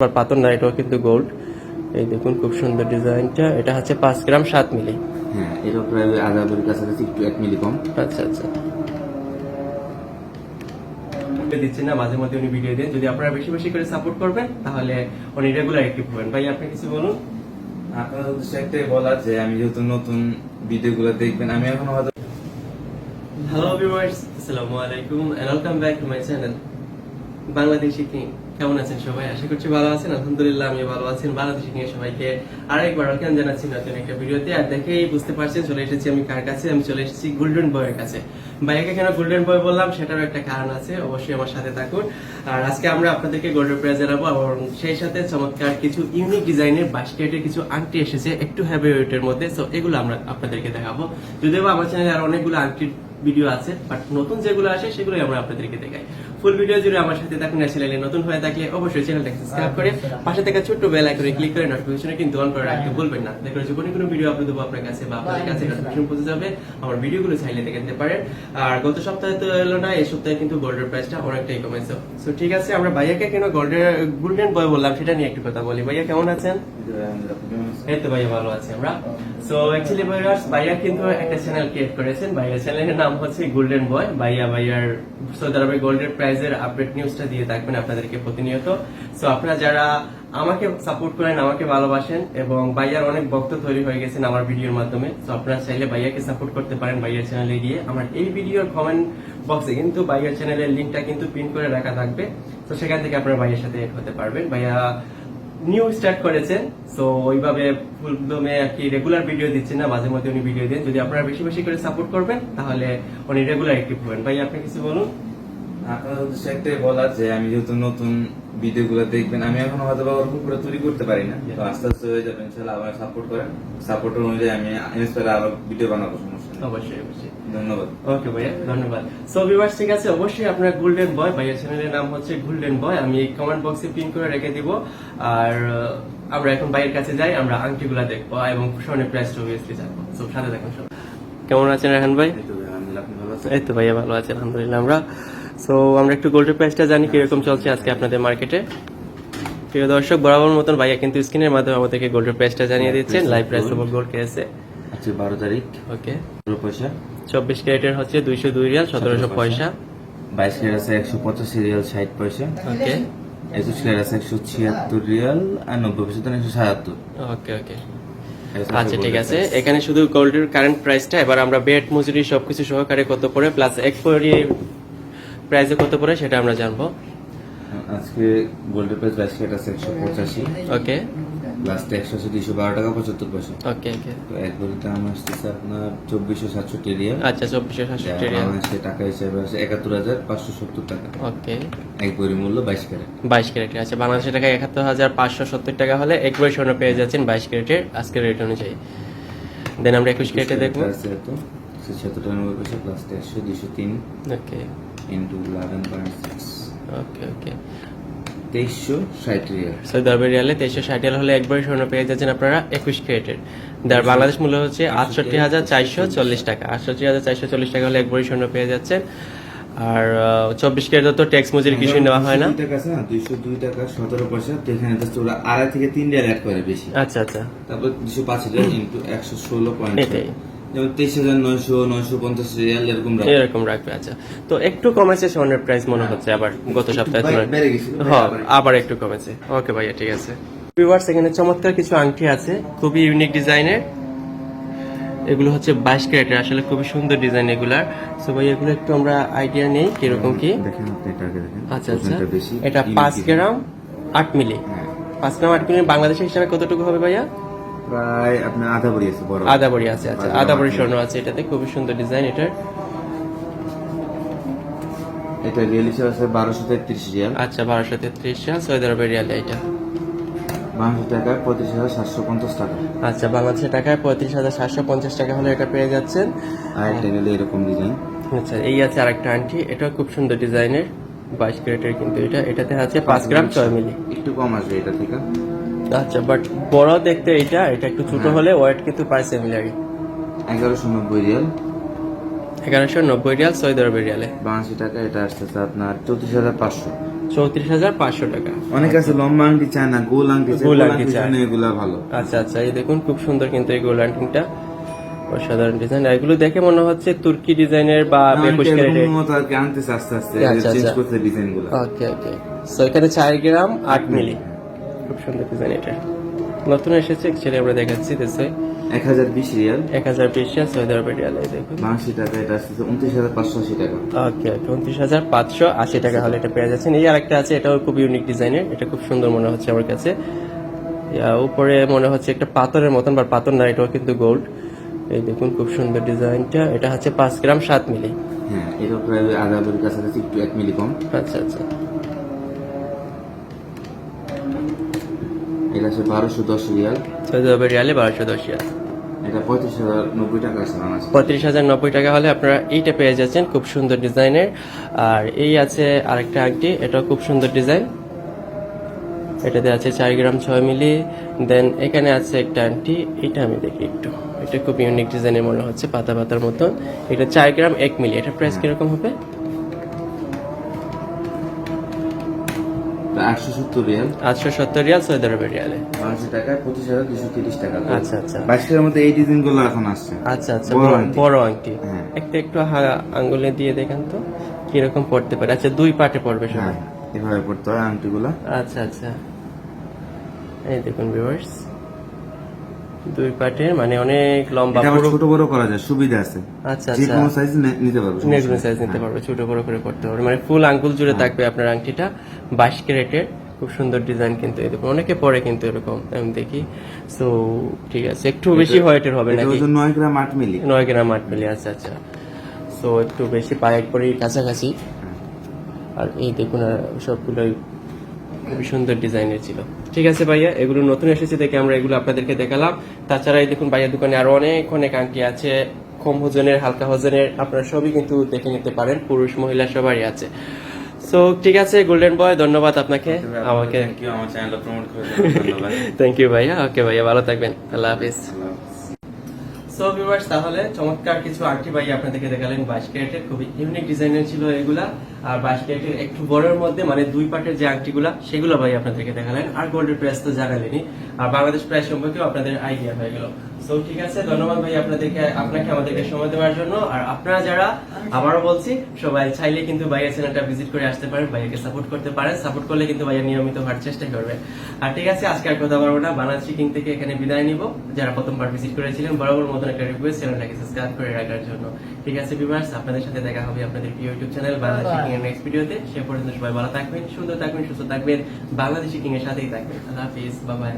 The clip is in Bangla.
আবার পাথর না এটাও কিন্তু গোল্ড এই দেখুন খুব সুন্দর ডিজাইনটা। এটা হচ্ছে পাঁচ গ্রাম সাত মিলি। হ্যাঁ এটা প্রায় আধা ভরির কাছাকাছি একটু এক মিলি কম। আচ্ছা আচ্ছা। দিচ্ছি না মাঝে মধ্যে উনি ভিডিও দেন। যদি আপনারা বেশি বেশি করে সাপোর্ট করবেন তাহলে উনি রেগুলার অ্যাক্টিভ হবেন। ভাই আপনি কিছু বলুন? আপনার উদ্দেশ্যে একটাই বলার যে আমি যেহেতু নতুন ভিডিওগুলো দেখবেন আমি এখন হয়তো হ্যালো ভিউয়ার্স আসসালামু আলাইকুম and welcome back to my channel Bangladeshi king কেমন আছেন সবাই? আশা করছি ভালো আছেন। আলহামদুলিল্লাহ আমি ভালো আছি। বাংলাদেশি কিং সবাইকে আরেকবার ওয়েলকাম জানাচ্ছি নতুন একটা ভিডিওতে। আর দেখেই বুঝতে পারছেন, চলে এসেছি আমি কার কাছে? আমি চলে এসেছি গোল্ডেন বয়ের কাছে। ভাইয়াকে কেন গোল্ডেন বয় বললাম? সেটারও একটা কারণ আছে। অবশ্যই আমার সাথে থাকুন। আর আজকে আমরা আপনাদেরকে গোল্ডেন প্রাইজ জানাব। এবং সেই সাথে চমৎকার কিছু ইউনিক ডিজাইনের বাস্কেটের কিছু আংটি এসেছে একটু হ্যাভি ওয়েটের মধ্যে। সো এগুলো আমরা আপনাদেরকে দেখাবো। যদিও আমার চ্যানেলে আর অনেকগুলো আংটির ভিডিও আছে বাট নতুন যেগুলো আসে, সেগুলোই আমরা আপনাদেরকে দেখাই। ফুল ভিডিও জুড়ে আমার সাথে থাকুন চ্যানেলে নতুন হয়ে থাকলে অবশ্যই চ্যানেলটাকে সাবস্ক্রাইব করে পাশে থেকে ছোট্ট বেল আইকনে ক্লিক করে নোটিফিকেশনে কিন্তু অন করে রাখতে ভুলবেন না। দেখুন যখন কোনো ভিডিও আপলোড দেবো আপনার কাছে বা আপনাদের কাছে নোটিফিকেশন পৌঁছে যাবে। আমার ভিডিওগুলো চাইলে দেখে নিতে পারেন। আর গত সপ্তাহে তো এলো না, এই সপ্তাহে কিন্তু গোল্ডের প্রাইসটা অনেকটাই কমেছে। সো ঠিক আছে, আমরা ভাইয়াকে কেন গোল্ডের গোল্ডেন বয় বললাম, সেটা নিয়ে একটু কথা বলি। ভাইয়া, কেমন আছেন? এই তো ভাইয়া, ভালো আছি আমরা। সো অ্যাকচুয়ালি ভাইয়ার্স ভাইয়া কিন্তু একটা চ্যানেল ক্রিয়েট করেছেন। ভাইয়া চ্যানেলের নাম হচ্ছে গোল্ডেন বয় ভাইয়া, ভাইয়ার সৌদি আরবের গোল্ডের প্রাইজের আপডেট নিউজটা দিয়ে থাকবেন আপনাদেরকে প্রতিনিয়ত। সো আপনারা যারা আমাকে সাপোর্ট করেন, আমাকে ভালোবাসেন এবং ভাইয়ার অনেক ভক্ত তৈরি হয়ে গেছেন আমার ভিডিওর মাধ্যমে সো আপনারা চাইলে ভাইয়াকে সাপোর্ট করতে পারেন ভাইয়ার চ্যানেলে গিয়ে। আমার এই ভিডিওর কমেন্ট বক্সে কিন্তু ভাইয়ার চ্যানেলের লিঙ্কটা কিন্তু পিন করে রাখা থাকবে। তো সেখান থেকে আপনারা ভাইয়ের সাথে এড হতে পারবেন। ভাইয়া নিউ স্টার্ট করেছেন সো ওইভাবে ফুলদমে আর কি রেগুলার ভিডিও দিচ্ছেন না, মাঝে মধ্যে উনি ভিডিও দেন। যদি আপনারা বেশি বেশি করে সাপোর্ট করবেন, তাহলে উনি রেগুলার অ্যাক্টিভ হবেন। ভাই আপনি কিছু বলুন? আপনার উদ্দেশ্যে একটাই বলার যে আমি যেহেতু নতুন ভিডিওগুলো দেখবেন আমি এখন হয়তো বা ওরকম করে তৈরি করতে পারি না। তো আস্তে আস্তে হয়ে যাবে ইনশাল্লাহ সাপোর্ট করেন। সাপোর্ট অনুযায়ী আমি ইনস্পায়ার আরও ভিডিও বানাবো সমস্যা অবশ্যই অবশ্যই। ধন্যবাদ। ওকে ভাইয়া ধন্যবাদ। সো ভিউয়ার্স ঠিক আছে অবশ্যই আপনার গোল্ডেন বয় ভাইয়া চ্যানেলের নাম হচ্ছে গোল্ডেন বয় আমি কমেন্ট বক্সে পিন করে রেখে দিব। আর আমরা এখন ভাইয়ের কাছে যাই আমরা আংটিগুলা দেখব এবং স্বর্ণের প্রাইসটা অবভিয়াসলি জানব। সো সাথে দেখুন সব কেমন আছেন রাহান ভাই? এই তো ভালো আছেন? এই তো ভাইয়া ভালো আছে আলহামদুলিল্লাহ আমরা। সো আমরা একটু গোল্ডের প্রাইসটা জানি কীরকম চলছে আজকে আপনাদের মার্কেটে প্রিয় দর্শক বরাবর মতন ভাইয়া কিন্তু স্ক্রিনের মাধ্যমে আমাদেরকে গোল্ডের প্রাইসটা জানিয়ে দিচ্ছেন লাইভ প্রাইস অফ গোল্ড কেসে আজকে বারো তারিখ। ওকে পয়সা। চব্বিশ ক্যারেটের হচ্ছে দুইশো দুই রিয়াল সতেরোশো পয়সা। বাইশ ক্যারেট আছে একশো পঁচাশি রিয়াল ষাট পয়সা। ওকে একুশ ক্যারেট আছে একশো ছিয়াত্তর রিয়াল আর নব্বই পয়সা তো একশো সাতাত্তর। ওকে ওকে আচ্ছা ঠিক আছে। এখানে শুধু গোল্ডের কারেন্ট প্রাইসটা এবার আমরা বেড মজুরি সবকিছু সহকারে কত পড়ে প্লাস এক্সপোরি প্রাইসে কত পড়ে সেটা আমরা জানব। আজকে গোল্ডের প্রাইস বাইশ ক্যারেট আছে একশো পঁচাশি। ওকে। লাস্টে একশো আছে দুইশো বারো টাকা পঁচাত্তর পয়সা। ওকে ওকে। তো এক ভরি দাম আসতেছে আপনার চব্বিশশো সাতষট্টি রিয়াল। আচ্ছা চব্বিশশো সাতষট্টি রিয়াল। বাংলাদেশে টাকা হিসেবে আছে একাত্তর হাজার পাঁচশো সত্তর টাকা। ওকে। এক ভরি মূল্য বাইশ ক্যারেট। বাইশ ক্যারেটের আচ্ছা বাংলাদেশের টাকা একাত্তর হাজার পাঁচশো সত্তর টাকা হলে এক একবার স্বর্ণ পেয়ে যাচ্ছেন বাইশ ক্যারেটের আজকের রেট অনুযায়ী। দেন আমরা একুশ ক্যারেটে দেখব। এত ছিয়াত্তর টাকা নব্বই পয়সা প্লাস একশো দুইশো তিন। Okay. Into eleven point six okay okay তেইশশো ষাট রিয়াল। সৌদি আরবের রিয়ালে তেইশশো ষাট রিয়াল হলে একবারই স্বর্ণ পেয়ে যাচ্ছেন আপনারা একুশ ক্যারেটের। যার বাংলাদেশ মূল্য হচ্ছে আটষট্টি হাজার চারশো চল্লিশ টাকা। আটষট্টি হাজার চারশো চল্লিশ টাকা হলে একবারই স্বর্ণ পেয়ে যাচ্ছেন। আর চব্বিশ ক্যারেট তো ট্যাক্স মজুরি কিছুই নেওয়া হয় না। টাকা আছে না? দুইশো দুই টাকা সতেরো পয়সা। তো এখানে ওরা আড়াই থেকে তিন রিয়াল অ্যাড করে বেশি। আচ্ছা আচ্ছা। তারপর দুশো পাঁচ ইন্টু একশো ষোলো পয়েন্ট এটাই। যেমন তেইশ হাজার নয়শো নয়শো পঞ্চাশ রিয়াল এরকম। এরকম রাখবে আচ্ছা। তো একটু কমেছে স্বর্ণের প্রাইস মনে হচ্ছে আবার গত সপ্তাহে বেড়ে- গেছিল, হ্যাঁ আবার- একটু। কমেছে। ওকে ভাইয়া ঠিক আছে। ভিউয়ার্স এখানে চমৎকার কিছু আংটি আছে খুবই ইউনিক ডিজাইনের এগুলো হচ্ছে বাইশ ক্যারেটের আসলে খুবই সুন্দর ডিজাইন এগুলার সো ভাই এগুলো একটু আমরা আইডিয়া নেই কীরকম কি? আচ্ছা আচ্ছা। এটা পাঁচ গ্রাম আট মিলি। হ্যাঁ। পাঁচ গ্রাম আট মিলি বাংলাদেশের হিসাবে কতটুকু হবে ভাইয়া? প্রায় আপনার আধা ভরি আছে বড় আদা বড়ি আছে আচ্ছা। গ্রাম বড়ি স্বর্ণ আছে এটাতে খুবই সুন্দর ডিজাইন এটার। এটা রিয়েল হিসেবে আছে বারোশো তেত্রিশ রিয়াল। আচ্ছা বারোশো তেত্রিশ সাল সৌদি আরবের রিয়াল এটা। বাংলাদেশ টাকা পঁয়ত্রিশ হাজার সাতশো পঞ্চাশ টাকা। আচ্ছা বাংলাদেশের টাকায় পঁয়ত্রিশ হাজার সাতশো পঞ্চাশ টাকা হলে এটা পেয়ে যাচ্ছেন। আর একটা নিলে এরকম ডিজাইন। আচ্ছা এই আছে আরেকটা আংটি এটাও খুব সুন্দর ডিজাইনের। বাইশ ক্যারেটের কিন্তু এটা। এটাতে আছে পাঁচ গ্রাম ছয় মিলি। একটু কম আসবে এটা থেকে। আচ্ছা বাট বড় দেখতে এটা এটা একটু ছোট হলে ওয়েট কিন্তু প্রায় সিমিলারই এগারোশো নব্বই রিয়াল। এগারোশো নব্বই রিয়াল সৌদি আরবের রিয়ালে। বাংলাদেশি টাকা এটা আসতেছে আপনার চৌত্রিশ হাজার পাঁচশো। চৌত্রিশ হাজার পাঁচশো টাকা। অনেক আছে লম্বা আংটি চায় না গোল আংটি গোল আংটি চায়। এগুলা ভালো। আচ্ছা আচ্ছা এই দেখুন খুব সুন্দর কিন্তু এই গোল আন্টিংটা অসাধারণ ডিজাইন এগুলো দেখে মনে হচ্ছে তুর্কি ডিজাইনের বা এটা ক্যারেটের। মতো আর কি আনতেছে আস্তে আস্তে আচ্ছা, চেঞ্জ আচ্ছা। করতে ডিজাইনগুলো। ওকে ওকে সো এখানে চার গ্রাম আট মিলি। খুব সুন্দর ডিজাইন এটা। নতুন এসেছে অ্যাকচুয়ালি আমরা দেখাচ্ছি দেশে এক হাজার বিশ রিয়াল। এক হাজার বিশ সৌদি আরবের রিয়াল এই দেখুন। বাংলাদেশি টাকা এটা আসতেছে উনত্রিশ হাজার পাঁচশো আশি টাকা। ওকে ওকে উনত্রিশ হাজার পাঁচশো আশি টাকা হলে এটা পেয়ে যাচ্ছেন। এই আরেকটা আছে এটাও খুব ইউনিক ডিজাইনের এটা খুব সুন্দর মনে হচ্ছে আমার কাছে। ইয়া, উপরে মনে হচ্ছে একটা পাথরের মতন বা পাথর না এটাও কিন্তু গোল্ড এই দেখুন খুব সুন্দর ডিজাইনটা। এটা হচ্ছে পাঁচ গ্রাম সাত মিলি। হ্যাঁ এটা প্রায় আদাবের কাছাকাছি একটু এক মিলি কম। আচ্ছা আচ্ছা। এটা আছে বারোশো দশ রিয়াল। সৌদি আরবের রিয়ালে বারোশো দশ রিয়াল। এটা পঁয়ত্রিশ হাজার নব্বই টাকা আছে পঁয়ত্রিশ হাজার নব্বই টাকা হলে আপনারা এইটা পেয়ে যাচ্ছেন খুব সুন্দর ডিজাইনের। আর এই আছে আরেকটা আংটি এটাও খুব সুন্দর ডিজাইন। এটাতে আছে চার গ্রাম ছয় মিলি। দেন এখানে আছে একটা আংটি এটা আমি দেখি একটু। এটা খুব ইউনিক ডিজাইনের মনে হচ্ছে পাতা পাতার মতন। এটা চার গ্রাম এক মিলি। এটা প্রাইস কীরকম হবে? আটশো সত্তর রিয়াল। আটশো সত্তর রিয়াল সৌদি আরবের রিয়ালে। বাংলাদেশি টাকা পঁচিশ হাজার দুশো তিরিশ টাকা আচ্ছা আচ্ছা। বাইশের মধ্যে এই ডিজাইনগুলো এখন আসছে। আচ্ছা আচ্ছা বড় আংটি। হ্যাঁ। একটা একটু হা- আঙ্গুলে দিয়ে দেখেন তো কীরকম পড়তে পারে। আচ্ছা দুই পার্টে পড়বে হ্যাঁ সবাই এভাবে পড়তে হয় আংটিগুলা। আচ্ছা আচ্ছা। এই দেখুন ভিউয়ার্স দুই পার্টের মানে অনেক লম্বা পুরো ছোট বড় করা যায় সুবিধা আছে। আচ্ছা যে আচ্ছা। কোনো সাইজ নিতে পারবে নেক্সট নেই। সাইজ নিতে হ্যাঁ। পারবে ছোট বড় করে করতে পারবে মানে ফুল আঙ্গুল জুড়ে থাকবে আপনার আংটিটা। বাইশ ক্যারেটের খুব সুন্দর ডিজাইন কিন্তু এই দেখুন। অনেকে পরে কিন্তু এরকম আমি দেখি। সো ঠিক আছে। একটু বেশি হোয়াইটের হবে এটা নাকি? ওজন নয় গ্রাম আট মিলি। নয় গ্রাম আট মিলি আচ্ছা আচ্ছা। সো একটু বেশি পায়ে করে কাছাকাছি। আর এই দেখুন আর সবগুলোই খুবই সুন্দর ডিজাইনের ছিল। ঠিক আছে ভাইয়া এগুলো নতুন এসেছে দেখে আমরা এগুলো আপনাদেরকে দেখালাম। তাছাড়া এই দেখুন ভাইয়া দোকানে আরও অনেক অনেক আংটি আছে কম ওজনের হালকা ওজনের আপনারা সবই কিন্তু দেখে নিতে পারেন পুরুষ মহিলা সবারই আছে। সো ঠিক আছে গোল্ডেন বয় ধন্যবাদ আপনাকে। আমাকে থ্যাংক ইউ আমার চ্যানেলটা প্রমোট করে জন্য ধন্যবাদ থ্যাংক ইউ ভাইয়া। ওকে ভাইয়া ভালো থাকবেন। আল্লাহ হাফেজ। সো ভিউয়ার্স তাহলে চমৎকার কিছু আংটি ভাই আপনাদেরকে দেখালেন বাইশ ক্যারেটের খুবই ইউনিক ডিজাইনের ছিল এগুলা। আর বাইশ ক্যারেটের একটু বড়ের মধ্যে মানে দুই পার্টের যে আংটিগুলা, সেগুলো ভাই আপনাদেরকে দেখালেন আর গোল্ডের প্রাইস তো জানালেনি আর বাংলাদেশ প্রাইস সম্পর্কেও আপনাদের আইডিয়া হয়ে গেল। সো ঠিক আছে ধন্যবাদ ভাই আপনাদেরকে আপনাকে আমাদেরকে সময় দেওয়ার জন্য। আর আপনারা যারা আবারও বলছি সবাই চাইলে কিন্তু ভাইয়ের চ্যানেলটা ভিজিট করে আসতে পারেন ভাইয়াকে সাপোর্ট করতে পারেন। সাপোর্ট করলে কিন্তু ভাইয়া নিয়মিত হওয়ার চেষ্টা করবে। আর ঠিক আছে আজকে আর কথা বলব না থেকে এখানে বিদায় নিব। যারা প্রথমবার ভিজিট করেছিলেন বরাবর মতন একটা রিকোয়েস্ট চ্যানেলটাকে সাবস্ক্রাইব করে রাখার জন্য। ঠিক আছে ভিউয়ার্স আপনাদের সাথে দেখা হবে আপনাদের ইউটিউব চ্যানেল বাংলাদেশি কিং এর নেক্সট ভিডিওতে সে পর্যন্ত সবাই ভালো থাকবেন সুন্দর থাকবেন সুস্থ থাকবেন বাংলাদেশি কিং এর সাথেই থাকবেন। আল্লাহ হাফিজ বাই